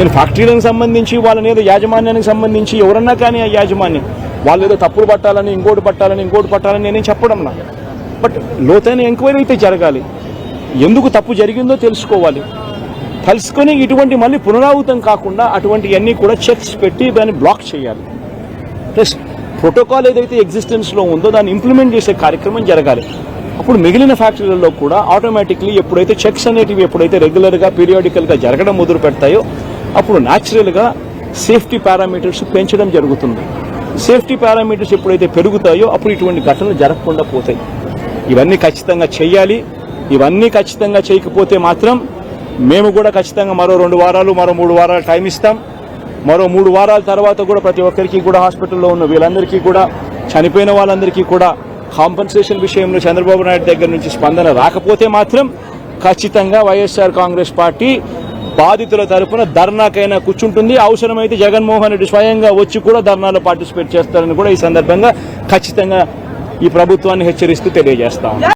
నేను ఫ్యాక్టరీలకు సంబంధించి వాళ్ళని ఏదో యాజమాన్యానికి సంబంధించి ఎవరన్నా కానీ ఆ యాజమాన్యం వాళ్ళు ఏదో తప్పులు పట్టాలని ఇంకోటి పట్టాలని ఇంకోటి పట్టాలని నేనేం చెప్పడం నా. బట్ లోతైన ఎంక్వైరీ అయితే జరగాలి. ఎందుకు తప్పు జరిగిందో తెలుసుకోవాలి. తెలుసుకొని ఇటువంటి మళ్ళీ పునరావృతం కాకుండా అటువంటివన్నీ కూడా చెక్స్ పెట్టి దాన్ని బ్లాక్ చేయాలి. ప్లస్ ప్రోటోకాల్ ఏదైతే ఎగ్జిస్టెన్స్లో ఉందో దాన్ని ఇంప్లిమెంట్ చేసే కార్యక్రమం జరగాలి. అప్పుడు మిగిలిన ఫ్యాక్టరీలలో కూడా ఆటోమేటిక్లీ ఎప్పుడైతే చెక్స్ అనేటివి ఎప్పుడైతే రెగ్యులర్గా పీరియాడికల్గా జరగడం మొదలు పెడతాయో అప్పుడు న్యాచురల్గా సేఫ్టీ పారామీటర్స్ పెంచడం జరుగుతుంది. సేఫ్టీ పారామీటర్స్ ఎప్పుడైతే పెరుగుతాయో అప్పుడు ఇటువంటి ఘటనలు జరగకుండా పోతాయి. ఇవన్నీ ఖచ్చితంగా చేయాలి ఇవన్నీ ఖచ్చితంగా చేయకపోతే మాత్రం మేము కూడా ఖచ్చితంగా మరో రెండు వారాలు మరో మూడు వారాలు టైం ఇస్తాం. మరో మూడు వారాల తర్వాత కూడా ప్రతి ఒక్కరికి కూడా హాస్పిటల్లో ఉన్న వీళ్ళందరికీ కూడా చనిపోయిన వాళ్ళందరికీ కూడా కాంపన్సేషన్ విషయంలో చంద్రబాబు నాయుడు దగ్గర నుంచి స్పందన రాకపోతే మాత్రం ఖచ్చితంగా వైఎస్ఆర్ కాంగ్రెస్ పార్టీ బాధితుల తరపున ధర్నాకైనా కూర్చుంటుంది. అవసరమైతే జగన్మోహన్ రెడ్డి స్వయంగా వచ్చి కూడా ధర్నాలో పార్టిసిపేట్ చేస్తారని కూడా ఈ సందర్భంగా ఖచ్చితంగా ఈ ప్రభుత్వాన్ని హెచ్చరిస్తూ తెలియజేస్తాం